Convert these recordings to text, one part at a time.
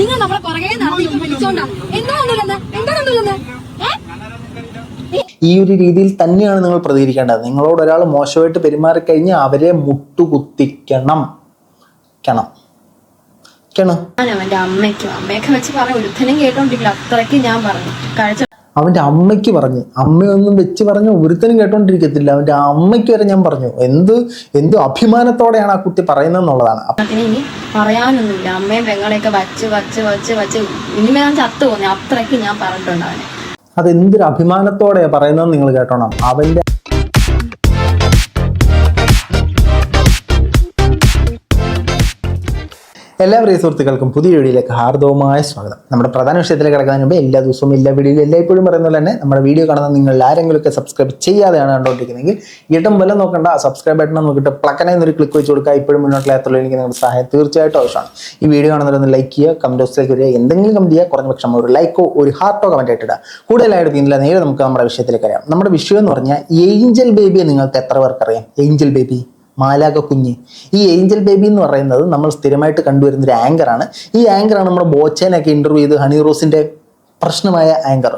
നിങ്ങൾ നമ്മളെ പുറകെ വിളിച്ചോണ്ടാ. എന്തോ ഒന്നുമില്ലെന്ന് എന്താ ഒന്നുമില്ലെന്ന് ഈ ഒരു രീതിയിൽ തന്നെയാണ് നിങ്ങൾ പ്രതികരിക്കേണ്ടത്. നിങ്ങളോട് ഒരാൾ മോശമായിട്ട് പെരുമാറിക്കഴിഞ്ഞാൽ അവരെ മുട്ടുകുത്തിക്കണം. കണം ഞാൻ അവന്റെ അമ്മയ്ക്കും അമ്മയൊക്കെ വെച്ച് പറഞ്ഞ ഒരുത്തനും കേട്ടോണ്ടിരിക്കില്ല അത്രയ്ക്ക് ഞാൻ പറഞ്ഞു. കഴിച്ച? അവന്റെ അമ്മയ്ക്ക് പറഞ്ഞ്. അമ്മയൊന്നും വെച്ച് പറഞ്ഞ് ഒരുത്തനും കേട്ടോണ്ടിരിക്കത്തില്ല. അവന്റെ അമ്മയ്ക്ക് വരെ ഞാൻ പറഞ്ഞു. എന്ത് എന്ത് അഭിമാനത്തോടെയാണ് ആ കുട്ടി പറയുന്നത് എന്നുള്ളതാണ് ഇനി പറയാനൊന്നുമില്ല. അമ്മയും പെങ്ങളെയൊക്കെ വച്ച് വച്ച് വച്ച് വച്ച് ഇനിമേ ഞാൻ ചത്തു പോന്നെ അത്രയ്ക്ക് ഞാൻ അത് എന്തൊരു അഭിമാനത്തോടെയാണ് പറയുന്നത് നിങ്ങൾ കേട്ടോണം. അവന്റെ എല്ലാ പ്രിയ സുഹൃത്തുക്കൾക്കും പുതിയ വീഡിയോയിലേക്ക് ഹാർദവമായ സ്വാഗതം. നമ്മുടെ പ്രധാന വിഷയത്തിലേക്ക് കിടക്കാൻ മുമ്പ് എല്ലാ ദിവസവും എല്ലാ വീഡിയോയിലും എല്ലായ്പ്പോഴും പറയുന്ന പോലെ തന്നെ നമ്മുടെ വീഡിയോ കാണുന്ന നിങ്ങൾ ആരെങ്കിലുമൊക്കെ സബ്സ്ക്രൈബ് ചെയ്യാതെയാണ് കണ്ടുകൊണ്ടിരിക്കുന്നതെങ്കിൽ ഇടം വല്ല നോക്കണ്ട. സബ്സ്ക്രൈബ് ബട്ടൺ നോക്കിയിട്ട് പ്ലക്കനെ എന്നൊരു ക്ലിക്ക് വെച്ച് കൊടുക്കുക. ഇപ്പോഴും മുന്നോട്ടുള്ള യാത്രയിൽ എനിക്ക് നിങ്ങളുടെ സഹായം തീർച്ചയായിട്ടും ആവശ്യമാണ്. ഈ വീഡിയോ കാണുന്നവരൊന്ന് ലൈക്ക് ചെയ്യുക. കമന്റ് ബോക്സിലേക്ക് വരിക. എന്തെങ്കിലും കമന്റ് ചെയ്യുക. കുറഞ്ഞ പക്ഷം ഒരു ലൈക്കോ ഒരു ഹാർട്ടോ കമന്റ് ആയിട്ടിടുക കൂടുതലായിട്ട് ഇന്നലെ നേരെ നമുക്ക് നമ്മുടെ വിഷയത്തിലേക്ക് അറിയാം നമ്മുടെ വിഷയം എന്ന് പറഞ്ഞാൽ ഏഞ്ചൽ ബേബിയെ നിങ്ങൾക്ക് എത്ര പേർക്കറിയാം? ഏഞ്ചൽ ബേബി മാലാക കുഞ്ഞ്. ഈ ഏഞ്ചൽ ബേബി എന്ന് പറയുന്നത് നമ്മൾ സ്ഥിരമായിട്ട് കണ്ടുവരുന്ന ഒരു ആങ്കറാണ് ഈ ആങ്കറാണ് നമ്മുടെ ബോച്ചേനൊക്കെ ഇന്റർവ്യൂ ചെയ്ത് ഹണി റോസിന്റെ പ്രശ്നമായ ആങ്കർ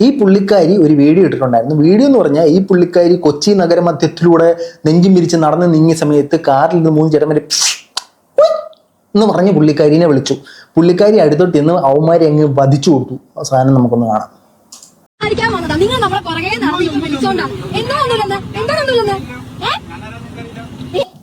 ഈ പുള്ളിക്കാരി ഒരു വീഡിയോ ഇട്ടിട്ടുണ്ടായിരുന്നു. വീഡിയോ എന്ന് പറഞ്ഞാൽ ഈ പുള്ളിക്കാരി കൊച്ചി നഗരമധ്യത്തിലൂടെ നെഞ്ചും വിരിച്ച് നടന്ന് നീങ്ങിയ സമയത്ത് കാറിൽ നിന്ന് മൂന്ന് ചേട്ടന്മാർ എന്ന് പറഞ്ഞ് പുള്ളിക്കാരിനെ വിളിച്ചു. പുള്ളിക്കാരി അടുത്തോട്ട് ഇന്ന് അവന്മാരെ അങ്ങ് വധിച്ചു കൊടുത്തു. സാധനം നമുക്കൊന്ന് കാണാം. നിങ്ങൾ നമ്മളെ പുറകെ നടന്ന് എന്തോ എന്താ ഒന്നുമില്ലെന്ന് ഏ?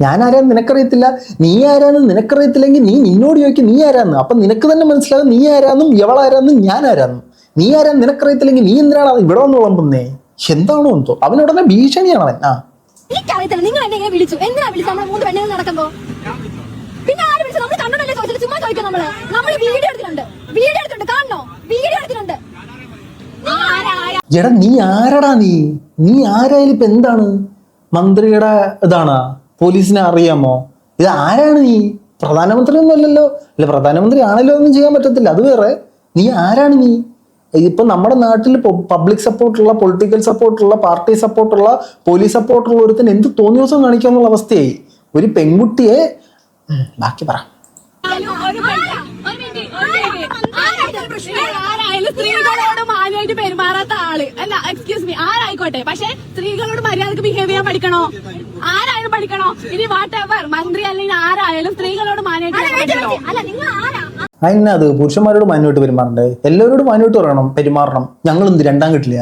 ഞാൻ ആരാന്ന് നിനക്കറിയത്തില്ല? നീ ആരാന്ന് നിനക്കറിയത്തില്ലെങ്കിൽ നീ നിന്നോട് ചോദിക്കും നീ ആരാന്ന്. അപ്പൊ നിനക്ക് തന്നെ മനസ്സിലാകും നീ ആരാന്നും എവളാരാന്നും ഞാൻ ആരാന്നും. നീ ആരാന്ന് നിനക്കറിയത്തില്ലെങ്കിൽ നീ എന്തിനാണ് ഇവിടെ വന്ന് വിളമ്പുന്നേ? എന്താണോ എന്തോ. അവനുടനെ ഭീഷണിയാണ് അവൻ. ആ. എനിക്കറിയത്തില്ല നിങ്ങൾ എന്നെ ഇങ്ങനെ വിളിച്ചു. എന്തിനാ വിളിച്ചു നമ്മളെ മൂന്ന് പെണ്ണുങ്ങൾ നടക്കുമ്പോ? പിന്നെ ആര് വിളിച്ചു നമ്മൾ ചുമ്മാ ചോദിക്കാം നമ്മൾ. നമ്മൾ വീഡിയോ എടുത്തിട്ടുണ്ട്. വീഡിയോ എടുത്തിട്ടുണ്ട്. കാണണോ? വീഡിയോ എടുത്തിട്ടുണ്ട്? എടാ നീ ആരടാ നീ? നീ ആരായാലും ഇപ്പൊ എന്താണ്? മന്ത്രിയുടെ ഇതാണാ? പോലീസിനെ അറിയാമോ? ഇത് ആരാണ് നീ? പ്രധാനമന്ത്രി ഒന്നും അല്ലല്ലോ അല്ല പ്രധാനമന്ത്രി ആണല്ലോ ഒന്നും ചെയ്യാൻ പറ്റത്തില്ല. അത് വേറെ. നീ ആരാണ് നീ? ഇപ്പൊ നമ്മുടെ നാട്ടിൽ പബ്ലിക് സപ്പോർട്ടുള്ള പൊളിറ്റിക്കൽ സപ്പോർട്ടുള്ള പാർട്ടി സപ്പോർട്ടുള്ള പോലീസ് സപ്പോർട്ടുള്ള ഒരുത്തിന് എന്ത് തോന്നിയ ദിവസം കാണിക്കാന്നുള്ള അവസ്ഥയായി. ഒരു പെൺകുട്ടിയെ ബാക്കി പറ. സ്ത്രീകളോട് മാന്യമായിട്ട് പെരുമാറാത്ത ആൾ. അല്ല എക്സ്ക്യൂസ് മീ ആരായിക്കോട്ടെ? പക്ഷെ സ്ത്രീകളോട് മര്യാദയ്ക്ക് ബിഹേവ് ചെയ്യാൻ പഠിക്കണോ? ഇനി വാട്ട് എവർ? മന്ത്രി അല്ലെങ്കിൽ ആരായാലും സ്ത്രീകളോട് മാന്യമായിട്ട് അതിനത് അല്ല നിങ്ങൾ ആരാ? അതിന് അത് പുരുഷന്മാരോട് മാന്യമായിട്ട് പെരുമാറണ്ടേ? എല്ലാവരോടും മാന്യമായിട്ട് പറയണം പെരുമാറണം. ഞങ്ങൾ എന്ത് രണ്ടാം കിട്ടില്ല?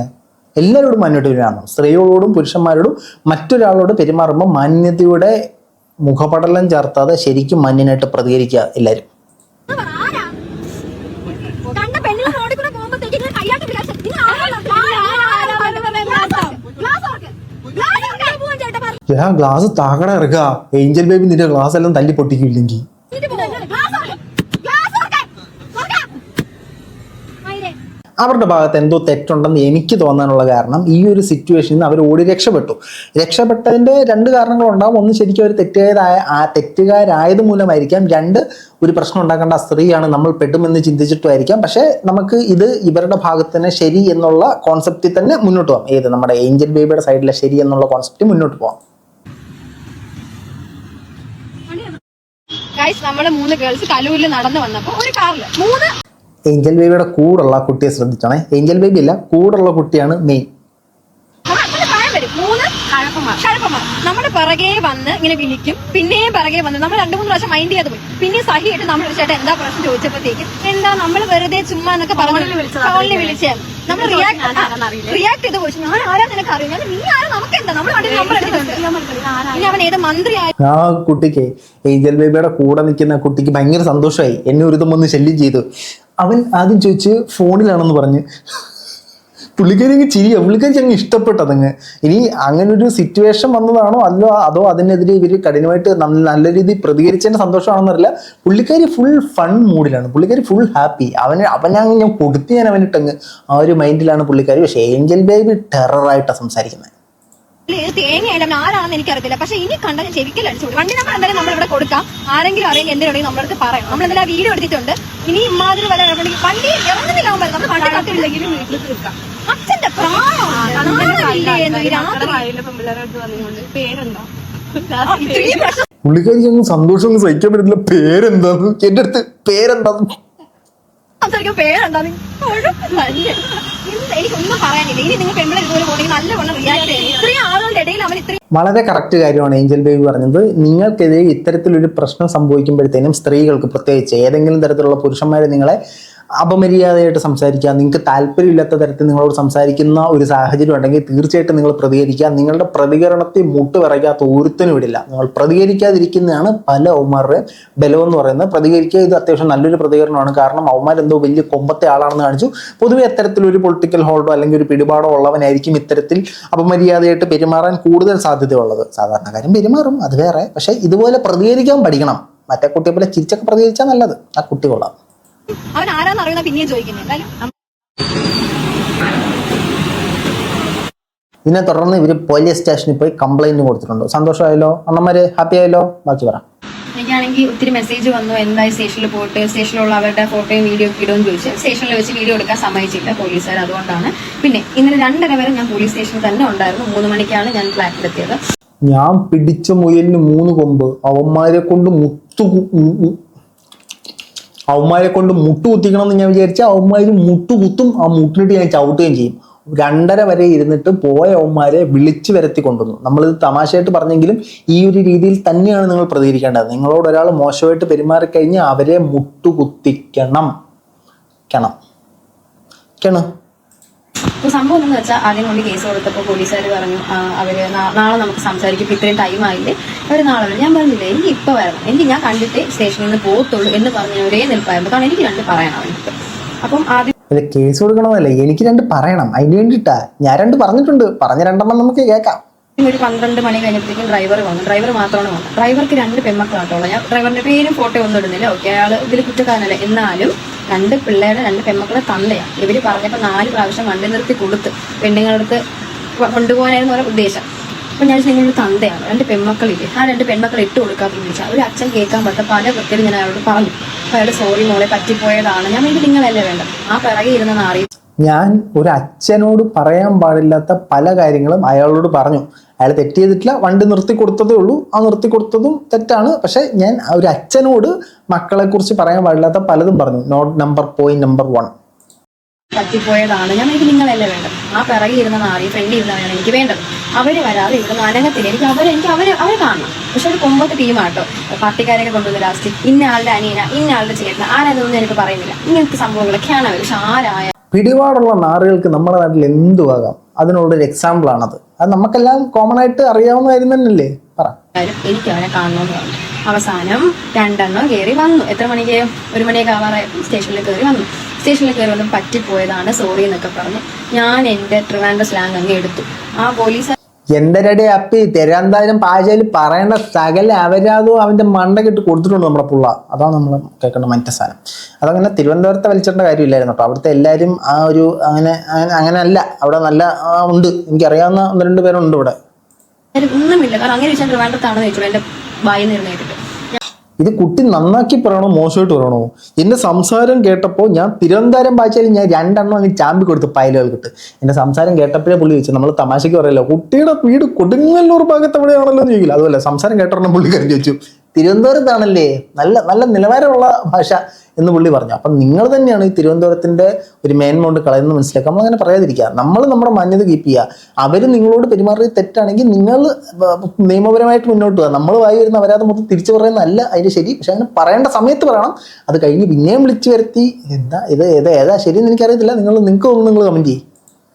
എല്ലാവരോടും മാന്യമായിട്ട് പെരുമാറണം സ്ത്രീകളോടും പുരുഷന്മാരോടും മറ്റൊരാളോട് പെരുമാറുമ്പോൾ മാന്യതയുടെ മുഖപടലം ചേർത്താതെ ശരിക്കും മാന്യനായിട്ട് പ്രതികരിക്കുക എല്ലാവരും ആരാ കണ്ട പെണ്ണുങ്ങൾ റോഡിൽ കൂടെ പോകുമ്പോഴത്തേക്ക് ഇങ്ങനെ കയ്യാട്ടി വിലാസം നിങ്ങൾ ആരാ ഗ്ലാസ് ഓർക്ക് ഗ്ലാസ് ഓർക്കാൻ പോവാൻ ഞാൻ ഗ്ലാസ് താകട ഇറക്കുക. ഏഞ്ചൽ ബേബി നിന്റെ ഗ്ലാസ് എല്ലാം തല്ലി പൊട്ടിക്കില്ലെങ്കിൽ. അവരുടെ ഭാഗത്ത് എന്തോ തെറ്റുണ്ടെന്ന് എനിക്ക് തോന്നാനുള്ള കാരണം ഈ ഒരു സിറ്റുവേഷനിൽ നിന്ന് അവർ ഓടി രക്ഷപ്പെട്ടു. രക്ഷപ്പെട്ടതിന്റെ രണ്ട് കാരണങ്ങളുണ്ടാവും. ഒന്ന് ശരിക്കും അവർ തെറ്റുകാരായ ആ തെറ്റുകാരായത് മൂലമായിരിക്കാം. രണ്ട് ഒരു പ്രശ്നം ഉണ്ടാക്കേണ്ട സ്ത്രീയാണ് നമ്മൾ പെടുമെന്ന് ചിന്തിച്ചിട്ടുമായിരിക്കാം. പക്ഷേ നമുക്ക് ഇത് ഇവരുടെ ഭാഗത്ത് തന്നെ ശരി എന്നുള്ള കോൺസെപ്റ്റിൽ തന്നെ മുന്നോട്ട് പോകാം ഏത്? നമ്മുടെ ഏഞ്ചൽ ബേബിയുടെ സൈഡിലെ ശരി എന്നുള്ള കോൺസെപ്റ്റ് മുന്നോട്ട് പോകാം ഗൈസ് നമ്മൾ മൂന്ന് ഗേൾസ് കലൂരിൽ നടന്നു വന്നപ്പോ ഒരു കാറിൽ മൂന്ന് ഏഞ്ചൽ ബേബിയുടെ കൂടുള്ള കുട്ടിയെ ശ്രദ്ധിച്ചാണ്. ഏഞ്ചൽ ബേബി അല്ല കൂടുള്ള കുട്ടിയാണ് മെയിൻ അങ്ങനെ പറയാൻ വരും മൂന്ന് കഴപ്പന്മാർ കഴപ്പന്മാർ നമ്മുടെ പിറകെ വന്ന് ഇങ്ങനെ വിളിക്കും. പിന്നെയും പിറകെ വന്ന് നമ്മൾ രണ്ടു മൂന്ന് പ്രാവശ്യം മൈൻഡ് ചെയ്ത് പോയി. പിന്നെ സഹിയായിട്ട് നമ്മൾ വിളിച്ചിട്ട് എന്താ പ്രശ്നം ചോദിച്ചപ്പോഴത്തേക്ക് എന്താ നമ്മൾ വെറുതെ ചുമ്മാ എന്നൊക്കെ പറഞ്ഞു ഫോണിൽ വിളിച്ചാൽ നമ്മൾ റിയാക്ട് റിയാക്ട് ചെയ്ത് പോയി. ഞാൻ ആരാ നിനക്ക് അറിയാം ഞാൻ നീ ആരാ നമുക്ക് എന്താ നമ്മൾ ഇനി അവൻ ഏത് മന്ത്രി ആ കുട്ടിക്ക് ഏഞ്ചൽ ബേബിയുടെ കൂടെ നിൽക്കുന്ന കുട്ടിക്ക് ഭയങ്കര സന്തോഷമായി. എന്നെ ഒരു തമ്മൊന്ന് ശല്യം ചെയ്തു. അവൻ ആദ്യം ചോദിച്ച് ഫോണിലാണെന്ന് പറഞ്ഞ്. പുള്ളിക്കാരി അങ്ങ് ചിരിയ. പുള്ളിക്കാരി അങ്ങ് ഇഷ്ടപ്പെട്ടതങ്ങ് ഇനി അങ്ങനെ ഒരു സിറ്റുവേഷൻ വന്നതാണോ അല്ലോ അതോ അതിനെതിരെ ഇവർ കഠിനമായിട്ട് നല്ല നല്ല രീതിയിൽ പ്രതികരിച്ചതിന്റെ സന്തോഷമാണെന്നറിയില്ല പുള്ളിക്കാരി ഫുൾ ഫൺ മൂഡിലാണ് പുള്ളിക്കാരി ഫുൾ ഹാപ്പി അവന് അവനങ്ങ് ഞാൻ കൊടുത്ത് ഞാൻ അവനിട്ടങ്ങ് ആ ഒരു മൈൻഡിലാണ് പുള്ളിക്കാരി. പക്ഷേ ഏഞ്ചൽ ബേബി ടെററായിട്ടാണ് സംസാരിക്കുന്നത്. അവൻ ആരാണെന്ന് എനിക്കറിയത്തില്ല. പക്ഷെ ഇനി കണ്ട ഞാൻ ചെവിക്കൽ അടിച്ചു വണ്ടി നമ്പർ എന്തായാലും നമ്മൾ ഇവിടെ കൊടുക്കാം. ആരെങ്കിലും അറിയാൻ എന്തിനുണ്ടെങ്കിൽ നമ്മളടുത്ത് അടുത്ത് പറയാം നമ്മൾ എന്തായാലും വീഡിയോ എടുത്തിട്ടുണ്ട്. ഇനി ഇമാതിരി വല്ല ഇറങ്ങണമെങ്കിൽ വണ്ടി ഇറങ്ങുന്നില്ല നമ്മൾ വണ്ടി കത്തില്ലെങ്കിലും വീട്ടിൽ തീർക്കാം അച്ഛന്റെ പ്രായം പേരെന്താ? പുള്ളിക്കാരി സന്തോഷം ഒന്നും സഹിക്കാൻ പറ്റില്ല പേരെന്താന്ന്? എന്റെ അടുത്ത് പേരെന്താന്ന്? സംസാരിക്കുമ്പോൾ പേരുണ്ടോ? എനിക്കൊന്നും പറയാനില്ല. ഇനി നിങ്ങൾ പെൺപിള്ളേർ ഇതുപോലെ പോകണമെങ്കിൽ നല്ലവണ്ണം റിയാക്ട് ചെയ്യും ഇത്രയും ആളുകളുടെ ഇടയിൽ അവൻ ഇത്രയും വളരെ കറക്റ്റ് കാര്യമാണ് ഏഞ്ചൽ ബേബി പറഞ്ഞത്. നിങ്ങൾക്കെതിരെ ഇത്തരത്തിലൊരു പ്രശ്നം സംഭവിക്കുമ്പോഴത്തേനും സ്ത്രീകൾക്ക് പ്രത്യേകിച്ച് ഏതെങ്കിലും തരത്തിലുള്ള പുരുഷന്മാരെ നിങ്ങളെ അപമര്യാദയായിട്ട് സംസാരിക്കുക നിങ്ങൾക്ക് താല്പര്യമില്ലാത്ത തരത്തിൽ നിങ്ങളോട് സംസാരിക്കുന്ന ഒരു സാഹചര്യം ഉണ്ടെങ്കിൽ തീർച്ചയായിട്ടും നിങ്ങൾ പ്രതികരിക്കുക. നിങ്ങളുടെ പ്രതികരണത്തെ മുട്ടുവിറയ്ക്കാത്ത ഒരുത്തിനും ഇടില്ല നിങ്ങൾ പ്രതികരിക്കാതിരിക്കുന്നതാണ് പല അവന്മാരുടെയും ബലം എന്ന് പറയുന്നത്. പ്രതികരിക്കുക ഇത് അത്യാവശ്യം നല്ലൊരു പ്രതികരണമാണ്. കാരണം എന്തോ വലിയ കൊമ്പത്തെ ആളാണെന്ന് കാണിച്ചു. പൊതുവെ അത്തരത്തിലൊരു പൊളിറ്റിക്കൽ ഹോൾഡോ അല്ലെങ്കിൽ ഒരു പിടിപാടോ ഉള്ളവനായിരിക്കും ഇത്തരത്തിൽ അപമര്യാദയായിട്ട് പെരുമാറാൻ കൂടുതൽ സാധ്യതയുള്ളത്. സാധാരണക്കാരും പെരുമാറും അത് വേറെ. പക്ഷേ ഇതുപോലെ പ്രതികരിക്കാൻ പഠിക്കണം. മറ്റേ കുട്ടിയെ പോലെ ചിരിച്ചൊക്കെ പ്രതികരിച്ചാൽ നല്ലത്. ആ കുട്ടി കൊള്ളാം. അവൻ ആരാന്ന് അറിയുന്ന പിന്നെയും ചോദിക്കുന്നത് എന്തായാലും ഇതിനെ തുടർന്ന് ഇവർ പോലീസ് സ്റ്റേഷനിൽ പോയി കംപ്ലൈന്റ് കൊടുത്തിട്ടുണ്ട്. സന്തോഷമായല്ലോ? അണ്ണന്മാര് ഹാപ്പി ആയല്ലോ? ബാക്കി പറ. എനിക്കാണെങ്കിൽ ഒത്തിരി മെസ്സേജ് വന്നു. എന്തായി സ്റ്റേഷനിൽ പോയിട്ട്? സ്റ്റേഷനിലുള്ള അവരുടെ ഫോട്ടോയും വീഡിയോ ഒക്കെ ഇടുമെന്ന് ചോദിച്ചു. സ്റ്റേഷനിൽ വെച്ച് വീഡിയോ എടുക്കാൻ സമ്മതിച്ചില്ല പോലീസുകാർ അതുകൊണ്ടാണ് പിന്നെ ഇന്നലെ രണ്ടര വരെ ഞാൻ പോലീസ് സ്റ്റേഷനിൽ തന്നെ ഉണ്ടായിരുന്നു. മൂന്ന് മണിക്കാണ് ഞാൻ ഫ്ലാറ്റിലെത്തിയത് ഞാൻ പിടിച്ച മുയലിന് മൂന്ന് കൊമ്പ്. അവന്മാരെ കൊണ്ട് മുത്തു അവന്മാരെ കൊണ്ട് മുട്ടു കുത്തിക്കണം എന്ന് ഞാൻ വിചാരിച്ച അവന്മാർ മുട്ടു കുത്തും ആ മുട്ടിനിട്ട് ഞാൻ ചവിട്ടുകയും ചെയ്യും. രണ്ടര വരെ ഇരുന്നിട്ട് പോയ അവന്മാരെ വിളിച്ചു വരുത്തി കൊണ്ടുവന്നു. നമ്മളിത് തമാശയായിട്ട് പറഞ്ഞെങ്കിലും ഈ ഒരു രീതിയിൽ തന്നെയാണ് നിങ്ങൾ പ്രതികരിക്കേണ്ടത്. നിങ്ങളോട് ഒരാൾ മോശമായിട്ട് പെരുമാറിക്കഴിഞ്ഞാൽ അവരെ മുട്ടുകുത്തിക്കണം. കണം ക്കണം. അപ്പോൾ സംഭവം എന്ന് വെച്ചാൽ ആദ്യം കൊണ്ട് കേസ് കൊടുത്തപ്പോൾ പോലീസുകാർ പറഞ്ഞു അവർ നാളെ നമുക്ക് സംസാരിക്കും ഇത്രയും ടൈം ആയില്ലേ? അവർ നാളെ വരും. ഞാൻ പറഞ്ഞില്ല എനിക്ക് ഇപ്പൊ വരണം. എനിക്ക് ഞാൻ കണ്ടിട്ട് സ്റ്റേഷനിൽ നിന്ന് പോകത്തുള്ളൂ എന്ന് പറഞ്ഞ ഒരേ നിൽപ്പായിരുന്നു കാരണം എനിക്ക് രണ്ട് പറയണം അവർക്ക് അപ്പം ആദ്യം കേസ് കൊടുക്കണമെന്നല്ലേ എനിക്ക് രണ്ട് പറയണം. അതിന് വേണ്ടിയിട്ടാ. ഞാൻ രണ്ട് പറഞ്ഞിട്ടുണ്ട്. പറഞ്ഞ രണ്ടെണ്ണം നമുക്ക് കേൾക്കാം. ഒരു പന്ത്രണ്ട് മണി കഴിഞ്ഞപ്പോഴത്തേക്കും ഡ്രൈവർ വന്നു. ഡ്രൈവർ മാത്രമാണ് വന്നത്. ഡ്രൈവർക്ക് രണ്ട് പെൺമക്കളാട്ടോ. ഞാൻ ഡ്രൈവറിന്റെ പേരും ഫോട്ടോ ഒന്നും ഇടുന്നില്ല ഓക്കെ അയാൾ ഇതിൽ കുറ്റക്കാരനല്ല. എന്നാലും രണ്ട് പിള്ളേരുടെ രണ്ട് പെൺമക്കളെ തന്തയാണ്. ഇവർ പറഞ്ഞപ്പോൾ നാല് പ്രാവശ്യം വണ്ടി നിർത്തി കൊടുത്ത് പെണ്ണുങ്ങളടുത്ത് കൊണ്ടുപോകാനായിരുന്നു ഓരോ ഉദ്ദേശം. അപ്പൊ ഞാൻ നിങ്ങളുടെ തന്തയാണ്. രണ്ട് പെൺമക്കളില്ലേ? ആ രണ്ട് പെൺമക്കളെ ഇട്ട് കൊടുക്കാത്ത വിളിച്ചാൽ ഒരു അച്ഛൻ കേൾക്കാൻ പറ്റ പല വൃത്തിയിൽ ഞാൻ അയാളോട് പറഞ്ഞു. അപ്പൊ അയാൾ സോറി മോളെ പറ്റിപ്പോയതാണ്. ഞാൻ ഇത് നിങ്ങളല്ലേ വേണ്ട ആ പിറകെ ഇരുന്ന നാറി ഞാൻ ഒരു അച്ഛനോട് പറയാൻ പാടില്ലാത്ത പല കാര്യങ്ങളും അയാളോട് പറഞ്ഞു. അയാൾ തെറ്റ് ചെയ്തിട്ടില്ല വണ്ടി നിർത്തി കൊടുത്തതേ ഉള്ളൂ. ആ നിർത്തി കൊടുത്തതും തെറ്റാണ്. പക്ഷേ ഞാൻ ഒരു അച്ഛനോട് മക്കളെക്കുറിച്ച് പറയാൻ പാടില്ലാത്ത പലതും പറഞ്ഞു. Note number point number one പറ്റിപ്പോയതാണ് ഞാൻ എനിക്ക് നിങ്ങളല്ലേ വേണ്ടത്? ആ പിറകെ ഇരുന്ന നാറി ഫ്രണ്ട് ഇരുന്നവരാണ് എനിക്ക് വേണ്ടത്. അവർ വരാതെ ഇവിടെ അനങ്ങത്തില്ല എനിക്ക് അവർ എനിക്ക് അവരെ അവരെ കാണണം. പക്ഷെ ഒരു കൊമ്പത്തെ ടീമാട്ടോ പാർട്ടിക്കാരെയൊക്കെ കൊണ്ടുവന്ന ലാസ്റ്റ് ഇന്ന ആളുടെ അനിയന ഇന്ന ആളുടെ ചേട്ടന. ആരായതൊന്നും എനിക്ക് പറയുന്നില്ല. ഇങ്ങനത്തെ സംഭവങ്ങളൊക്കെയാണ് അവർ പക്ഷെ ആരായ പിടിപാടുള്ള നാറുകൾക്ക് നമ്മുടെ നാട്ടിൽ എന്തുവാകാം? അതിനുള്ളൊരു എക്സാമ്പിൾ ആണത്. അത് നമുക്കെല്ലാം കോമൺ ആയിട്ട് അറിയാവുന്ന കാര്യം തന്നെയല്ലേ? പറ. എനിക്ക് അവനെ കാണണമെന്ന് പറഞ്ഞു. അവസാനം രണ്ടെണ്ണം കയറി വന്നു. എത്ര മണിക്ക്? ഒരു മണിയൊക്കെ ആവാറെ സ്റ്റേഷനിൽ കയറി വന്നു. സ്റ്റേഷനിൽ കയറി വന്നു പറ്റിപ്പോയതാണ് സോറി എന്നൊക്കെ പറഞ്ഞു. ഞാൻ എന്റെ ട്രിവാൻഡ്ര സ്ലാങ് അങ്ങ് എടുത്തു. ആ പോലീസ് എന്തരടെ അപ്പി? തെരാന്തായാലും പാചയിൽ പറയേണ്ട സകല അപരാധവും അവന്റെ മണ്ടക്കിട്ട് കൊടുത്തിട്ടുണ്ട് നമ്മുടെ പുള്ള. അതാണ് നമ്മൾ കേൾക്കേണ്ട മറ്റേ സാധനം. അതങ്ങനെ തിരുവനന്തപുരത്തെ വലിച്ചിട്ട കാര്യമില്ലായിരുന്നു. കേട്ടോ അവിടുത്തെ എല്ലാവരും ആ ഒരു അങ്ങനെ അങ്ങനെ അങ്ങനെ അല്ല അവിടെ നല്ല ഉണ്ട്. എനിക്കറിയാവുന്ന ഒന്ന് രണ്ട് പേരുണ്ട് ഇവിടെ. ഒന്നുമില്ല. കാരണം അങ്ങനെ ചോദിച്ചാൽ ട്രിവാൻഡ്രത്താണെന്ന് ചോദിച്ചു എന്റെ വായി നിന്ന് കേട്ടിട്ട് ഇത് കുട്ടി നന്നാക്കി പറയണോ മോശമായിട്ട് പറയണോ? എന്റെ സംസാരം കേട്ടപ്പോൾ ഞാൻ തിരുവനന്തപുരം ഭാഷയിൽ ഞാൻ രണ്ടെണ്ണം അങ്ങ് ചാമ്പി കൊടുത്തു പയലുകൾക്കിട്ട് എന്റെ സംസാരം കേട്ടപ്പോഴേ പുള്ളി ചോദിച്ചു നമ്മൾ തമാശയ്ക്ക് പറയല്ലോ? കുട്ടിയുടെ വീട് കൊടുങ്ങല്ലൂർ ഭാഗത്ത് എവിടെയാണല്ലോ എന്ന് ചോദിക്കില്ല. അതുപോലെ സംസാരം കേട്ടോണം പുള്ളി കാര്യം ചോദിച്ചു തിരുവനന്തപുരത്താണല്ലേ? നല്ല നല്ല നിലവാരമുള്ള ഭാഷ എന്ന് പുള്ളി പറഞ്ഞു. അപ്പം നിങ്ങൾ തന്നെയാണ് ഈ തിരുവനന്തപുരത്തിന്റെ ഒരു മേന്മ കളയുന്നത് മനസ്സിലാക്കുക. നമ്മൾ അങ്ങനെ പറയാതിരിക്കുക. നമ്മൾ നമ്മുടെ മാന്യത കീപ്പ് ചെയ്യുക. അവർ നിങ്ങളോട് പെരുമാറിയത് തെറ്റാണെങ്കിൽ നിങ്ങൾ നിയമപരമായിട്ട് മുന്നോട്ട് പോകുക നമ്മൾ വായി വരുന്ന അപരാധം മൊത്തം തിരിച്ചു പറയുന്നതല്ല അതിന് ശരി. പക്ഷെ അങ്ങനെ പറയേണ്ട സമയത്ത് പറയണം. അത് കഴിഞ്ഞ് പിന്നെയും വിളിച്ചു വരുത്തി. എന്താ ഇത് ഏതാ ഏതാ ശരിയെന്ന് എനിക്കറിയത്തില്ല. നിങ്ങൾ നിങ്ങൾക്ക് ഒന്ന് നിങ്ങൾ കമന്റ് ചെയ്യും.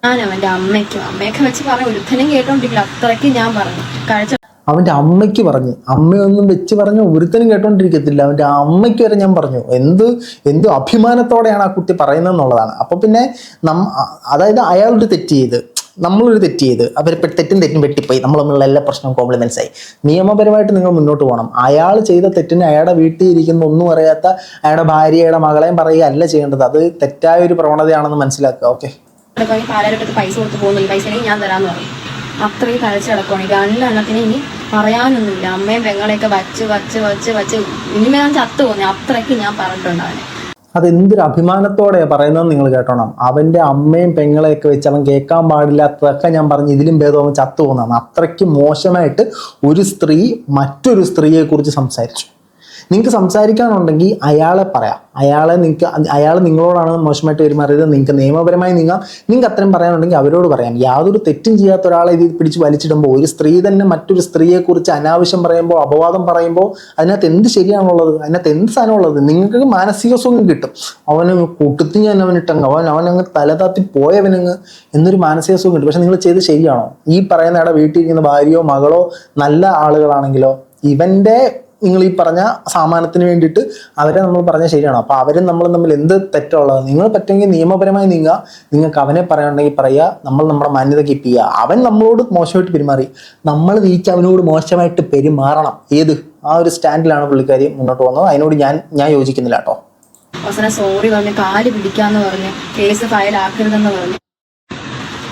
ഞാൻ അവന്റെ അമ്മയ്ക്കും അമ്മയൊക്കെ വെച്ച് പറഞ്ഞ ഒരുത്തനും കേട്ടോണ്ടിരിക്കില്ല അത്രയ്ക്ക് ഞാൻ പറഞ്ഞു. കാഴ്ച അവന്റെ അമ്മയ്ക്ക് പറഞ്ഞ്. അമ്മയൊന്നും വെച്ച് പറഞ്ഞ് ഒരുത്തനും കേട്ടോണ്ടിരിക്കത്തില്ല. അവന്റെ അമ്മയ്ക്ക് വരെ ഞാൻ പറഞ്ഞു. എന്ത് എന്ത് അഭിമാനത്തോടെയാണ് ആ കുട്ടി പറയുന്നത് എന്നുള്ളതാണ് അപ്പോൾ പിന്നെ നം അതായത് അയാളൊരു തെറ്റ് ചെയ്ത് നമ്മളൊരു തെറ്റ് ചെയ്ത് അവർ തെറ്റും തെറ്റും വെട്ടിപ്പോയി. നമ്മൾ തമ്മിലുള്ള എല്ലാ പ്രശ്നവും കോംപ്ലിമെന്റ്സ് ആയി. നിയമപരമായിട്ട് നിങ്ങൾ മുന്നോട്ട് പോകണം. അയാൾ ചെയ്ത തെറ്റിന് അയാളുടെ വീട്ടിൽ ഇരിക്കുന്ന ഒന്നും അറിയാത്ത അയാളുടെ ഭാര്യയുടെ മകളെയും പറയുക അല്ല ചെയ്യേണ്ടത്. അത് തെറ്റായ ഒരു പ്രവണതയാണെന്ന് മനസ്സിലാക്കുക. ഓക്കെ പൈസ കൊടുത്ത് പോകുന്നില്ല പൈസ ഞാൻ തരാമെന്ന് പറയും. അത്രയും കഴിച്ച് കിടക്കുവാണ്. രണ്ടെണ്ണത്തിന് ഇനി പറയാനൊന്നുമില്ല. അമ്മയും പെങ്ങളെയൊക്കെ വച്ച് വച്ച് വച്ച് വച്ച് ഇനിമേ ഞാൻ ചത്തു പോകുന്നത് അത്രയ്ക്ക് ഞാൻ പറഞ്ഞിട്ടുണ്ട് അവനെ. അതെന്തൊരു അഭിമാനത്തോടെ പറയുന്നത് നിങ്ങൾ കേട്ടോണം. അവന്റെ അമ്മയും പെങ്ങളെയൊക്കെ വെച്ച് അവൻ കേൾക്കാൻ പാടില്ലാത്തതൊക്കെ ഞാൻ പറഞ്ഞു ഇതിലും ഭേദം അവൻ ചത്തു പോകുന്നതാണ് അത്രയ്ക്ക് മോശമായിട്ട് ഒരു സ്ത്രീ മറ്റൊരു സ്ത്രീയെ കുറിച്ച് സംസാരിച്ചു. നിങ്ങൾക്ക് സംസാരിക്കാനുണ്ടെങ്കിൽ അയാളെ പറയാം. അയാളെ നിങ്ങൾക്ക് അയാൾ നിങ്ങളോടാണ് മോശമായിട്ട് പെരുമാറിയത്. നിങ്ങൾക്ക് നിയമപരമായി നീങ്ങാം നിങ്ങൾക്ക് അത്രയും പറയാനുണ്ടെങ്കിൽ അവരോട് പറയാം. യാതൊരു തെറ്റും ചെയ്യാത്ത ഒരാളെ ഇത് പിടിച്ച് വലിച്ചിടുമ്പോൾ ഒരു സ്ത്രീ തന്നെ മറ്റൊരു സ്ത്രീയെക്കുറിച്ച് അനാവശ്യം പറയുമ്പോൾ അപവാദം പറയുമ്പോൾ അതിനകത്ത് എന്ത് ശരിയാണുള്ളത്? അതിനകത്ത് എന്ത് സാധനമുള്ളത്? നിങ്ങൾക്ക് മാനസിക സുഖം കിട്ടും. അവന് കൂട്ടത്തിൽ ഞാൻ അവനിട്ടങ്ങ് അവൻ അവൻ അങ്ങ് തലതാത്തി പോയവനങ്ങ് എന്നൊരു മാനസിക സുഖം കിട്ടും. പക്ഷെ നിങ്ങൾ ചെയ്ത് ശരിയാണോ? ഈ പറയുന്ന ഇട വീട്ടിൽ ഇരിക്കുന്ന ഭാര്യയോ മകളോ നല്ല ആളുകളാണെങ്കിലോ ഇവന്റെ നിങ്ങൾ ഈ പറഞ്ഞ സാമാനത്തിന് വേണ്ടിയിട്ട് അവരെ നമ്മൾ പറഞ്ഞ ശരിയാണോ? അപ്പോൾ അവരും നമ്മളും തമ്മിൽ എന്ത് തെറ്റുള്ളത്? നിങ്ങൾ പറ്റുമെങ്കിൽ നിയമപരമായി നീങ്ങുക. നിങ്ങൾക്ക് അവനെ പറയാനുണ്ടെങ്കിൽ പറയുക. നമ്മൾ നമ്മുടെ മാന്യത കീപ്പ് ചെയ്യുക. അവൻ നമ്മളോട് മോശമായിട്ട് പെരുമാറി. നമ്മൾ തിരിച്ച് അവനോട് മോശമായിട്ട് പെരുമാറണം. ഏത്? ആ ഒരു സ്റ്റാൻഡിലാണ് പുള്ളിക്കാരി മുന്നോട്ട് പോകുന്നത്. അതിനോട് ഞാൻ ഞാൻ യോജിക്കുന്നില്ല കേട്ടോ. അവസാനം സോറി പറഞ്ഞ് കാൽ പിടിക്കാന്ന് പറഞ്ഞ് കേസ് ഫയൽ ഫയലാക്കരുതെന്ന് പറഞ്ഞു.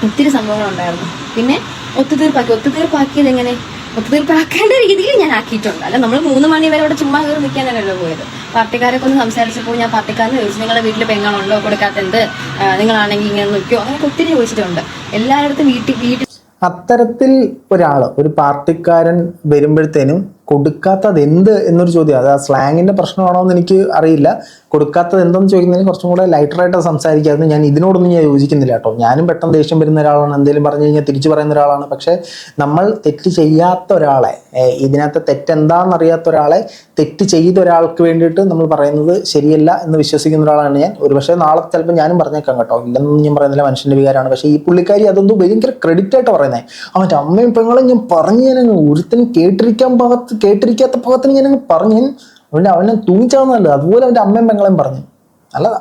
ഒത്തിരി സംഭവങ്ങളുണ്ടായിരുന്നു. പിന്നെ ഒത്തുതീർപ്പാക്കി. ഒത്തുതീർപ്പാക്കിയത് എങ്ങനെ? ഒത്തുതീർപ്പാക്കേണ്ട രീതിയിൽ ഞാൻ ആക്കിയിട്ടുണ്ട്. അല്ല നമ്മൾ മൂന്ന് മണി വരെ അവിടെ ചുമ്മാ കയറി നിൽക്കാനല്ലോ പോയത്. പാർട്ടിക്കാരൊക്കെ ഒന്ന് സംസാരിച്ചപ്പോൾ ഞാൻ പാർട്ടിക്കാരനെ ചോദിച്ചു നിങ്ങളുടെ വീട്ടിൽ പെങ്ങളുണ്ടോ? കൊടുക്കാത്ത എന്ത് ആ, നിങ്ങളാണെങ്കിൽ ഇങ്ങനെ നിൽക്കുമോ അങ്ങനെ ഒത്തിരി ചോദിച്ചിട്ടുണ്ട്. എല്ലായിടത്തും വീട്ടിൽ വീട്ടിൽ അത്തരത്തിൽ ഒരാൾ ഒരു പാർട്ടിക്കാരൻ വരുമ്പോഴത്തേനും കൊടുക്കാത്തത് എന്ത് എന്നൊരു ചോദ്യം. അത് ആ സ്ലാങ്ങിന്റെ പ്രശ്നമാണോ എന്ന് എനിക്ക് അറിയില്ല. കൊടുക്കാത്തത് എന്തെന്ന് ചോദിക്കുന്നതിന് കുറച്ചും കൂടെ ലൈറ്ററായിട്ട് സംസാരിക്കായിരുന്നു ഞാൻ ഇതിനോടൊന്നും ഞാൻ യോജിക്കുന്നില്ല കേട്ടോ. ഞാനും പെട്ടെന്ന് ദേഷ്യം വരുന്ന ഒരാളാണ് എന്തെങ്കിലും പറഞ്ഞു കഴിഞ്ഞാൽ തിരിച്ചു പറയുന്ന ഒരാളാണ്. പക്ഷേ നമ്മൾ തെറ്റ് ചെയ്യാത്ത ഒരാളെ ഇതിനകത്ത് തെറ്റെന്താണെന്ന് അറിയാത്ത ഒരാളെ തെറ്റ് ചെയ്ത ഒരാൾക്ക് വേണ്ടിയിട്ട് നമ്മൾ പറയുന്നത് ശരിയല്ല എന്ന് വിശ്വസിക്കുന്ന ഒരാളാണ് ഞാൻ. ഒരുപക്ഷെ നാളെ ചിലപ്പോൾ ഞാനും പറഞ്ഞേക്കാം കേട്ടോ. ഇല്ലെന്നൊന്നും ഞാൻ പറയുന്നില്ല മനുഷ്യന്റെ വികാരമാണ്. പക്ഷേ ഈ പുള്ളിക്കാരി അതൊന്നും ഭയങ്കര ക്രെഡിറ്റ് ആയിട്ട് പറയുന്നത് അവന്റെ അമ്മയും പെങ്ങളും ഞാൻ പറഞ്ഞു ഞാൻ ഒരുത്തിനും കേട്ടിരിക്കാൻ ഭാഗത്ത് കേട്ടിരിക്കാത്ത ഭാഗത്തിന് ഞാനങ്ങ് പറഞ്ഞു. ഞാൻ അവന്റെ അവനെ തൂങ്ങിച്ചാവുന്നതല്ല? അതുപോലെ അവന്റെ അമ്മയും പെങ്ങളെയും പറഞ്ഞു. നല്ലതാ.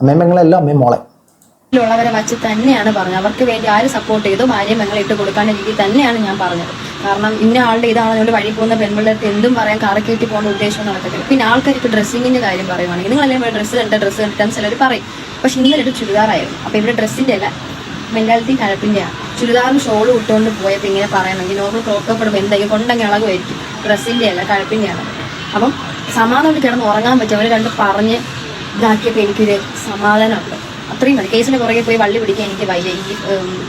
അമ്മയും പെങ്ങളെല്ലാം അമ്മയും മോളെ ഉള്ളവരെ വച്ച് തന്നെയാണ് പറഞ്ഞത്. അവർക്ക് വേണ്ടി ആര് സപ്പോർട്ട് ചെയ്തു ഭാര്യ പെങ്ങളെ ഇട്ട് കൊടുക്കാനുള്ള രീതി തന്നെയാണ് ഞാൻ പറഞ്ഞത്. കാരണം ഇന്ന ആളുടെ ഇതാണ് നമ്മൾ വഴി പോകുന്ന പെൺപിള്ളേർക്ക് എന്തും പറയാൻ കറക്കേറ്റി പോകുന്ന ഉദ്ദേശം നടക്കത്തില്ല. പിന്നെ ആൾക്കാർ ഇപ്പോൾ ഡ്രസ്സിങ്ങിന്റെ കാര്യം പറയുവാണെങ്കിൽ നിങ്ങളെല്ലാം ഡ്രസ്സ് കണ്ട ഡ്രസ്സ് കണ്ടിട്ടാണ് ചിലർ പറയും. പക്ഷെ നീ ഒരു ചുരിദാറായിരുന്നു. അപ്പൊ ഇവിടെ ഡ്രസ്സിന്റെ അല്ല. മെന്റാലിറ്റി കഴപ്പിന്റെയാണ് ചുരിദാറും ഷോളും ഇട്ടുകൊണ്ട് പോയപ്പോൾ ഇങ്ങനെ പറയണമെങ്കിൽ നോർമൽ ക്രോക്കപ്പെടുമ്പോൾ എന്തെങ്കിലും കൊണ്ടെങ്കിൽ ഇളകുമായിരിക്കും? ഡ്രസ്സിന്റെ അല്ല കഴപ്പിന്റെയാണ് അപ്പം സമാധാനം കിടന്ന് ഉറങ്ങാൻ പറ്റും. അവർ കണ്ട് പറഞ്ഞ് ഇതാക്കിയപ്പോൾ എനിക്കൊരു സമാധാനമുണ്ട്. കേസിന്റെ പുറകെ പോയി വള്ളി പിടിക്കാൻ എനിക്ക് വയ്യ. ഈ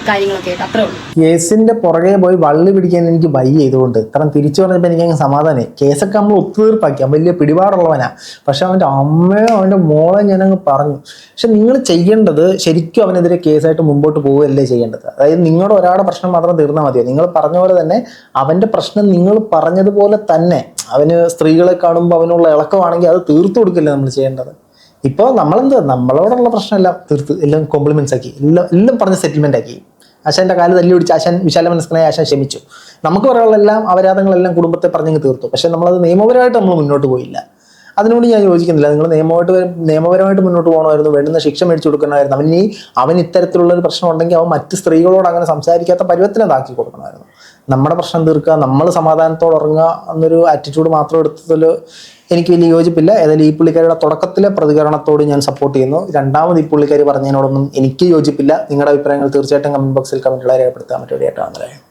കാര്യങ്ങളൊക്കെ കേസിന്റെ പുറകെ പോയി വള്ളി പിടിക്കാൻ എനിക്ക് ഇതുകൊണ്ട്. കാരണം തിരിച്ചു പറഞ്ഞപ്പോൾ എനിക്ക് അങ്ങ് സമാധാനം കേസൊക്കെ നമ്മൾ ഒത്തുതീർപ്പാക്കി. വലിയ പിടിപാടുള്ളവനാ. പക്ഷെ അവന്റെ അമ്മയോ അവന്റെ മോളെ അങ്ങ് പറഞ്ഞു. പക്ഷെ നിങ്ങൾ ചെയ്യേണ്ടത് ശരിക്കും അവനെതിരെ കേസായിട്ട് മുമ്പോട്ട് പോവുകയല്ലേ ചെയ്യേണ്ടത്? അതായത് നിങ്ങളുടെ ഒരാളുടെ പ്രശ്നം മാത്രം തീർന്നാൽ മതിയോ? നിങ്ങൾ പറഞ്ഞ പോലെ തന്നെ അവന്റെ പ്രശ്നം നിങ്ങൾ പറഞ്ഞതുപോലെ തന്നെ. അവന് സ്ത്രീകളെ കാണുമ്പോൾ അവനുള്ള ഇളക്കമാണെങ്കിൽ അത് തീർത്തു കൊടുക്കില്ല നമ്മൾ ചെയ്യേണ്ടത്? ഇപ്പോൾ നമ്മളെന്ത്? നമ്മളോടുള്ള പ്രശ്നമെല്ലാം. തീർത്ത് എല്ലാം കോംപ്ലിമെന്റ്സ് ആക്കി. എല്ലാം എല്ലാം പറഞ്ഞ് സെറ്റിൽമെന്റ് ആക്കി. ആശാന്റെ കാൽ തല്ലി പിടിച്ച് ആശാൻ വിശാല മനസ്കനായ ആശാൻ ക്ഷമിച്ചു. നമുക്ക് പറയാനുള്ളെല്ലാം അപരാധങ്ങളെല്ലാം കുടുംബത്തെ പറഞ്ഞങ്ങ് തീർത്തു. പക്ഷെ നമ്മളത് നിയമപരമായിട്ട് നമ്മൾ മുന്നോട്ട് പോയില്ല. അതിനോട് ഞാൻ യോജിക്കുന്നില്ല. നിങ്ങൾ നിയമമായിട്ട് നിയമപരമായിട്ട് മുന്നോട്ട് പോകണമായിരുന്നു. വേണ്ടുന്ന ശിക്ഷ മേടിച്ചു കൊടുക്കണമായിരുന്നു. അവൻ ഈ അവൻ ഇത്തരത്തിലുള്ള ഒരു പ്രശ്നം ഉണ്ടെങ്കിൽ അവൻ മറ്റ് സ്ത്രീകളോട് അങ്ങനെ സംസാരിക്കാത്ത പരുവത്തിന് ഇതാക്കി കൊടുക്കണമായിരുന്നു. നമ്മുടെ പ്രശ്നം തീർക്കുക നമ്മൾ സമാധാനത്തോടെ ഉറങ്ങുക എന്നൊരു ആറ്റിറ്റ്യൂഡ് മാത്രം എടുത്തതിൽ എനിക്ക് വലിയ യോജിപ്പില്ല. ഏതായാലും ഈ പുള്ളിക്കാരിയുടെ തുടക്കത്തിലെ പ്രതികരണത്തോട് ഞാൻ സപ്പോർട്ട് ചെയ്യുന്നു. രണ്ടാമത് ഈ പുള്ളിക്കാരി പറഞ്ഞതിനോടൊന്നും എനിക്ക് യോജിപ്പില്ല. നിങ്ങളുടെ അഭിപ്രായങ്ങൾ തീർച്ചയായിട്ടും കമന്റ് ബോക്സിൽ കമന്റുകളെ രേഖപ്പെടുത്താൻ പറ്റും.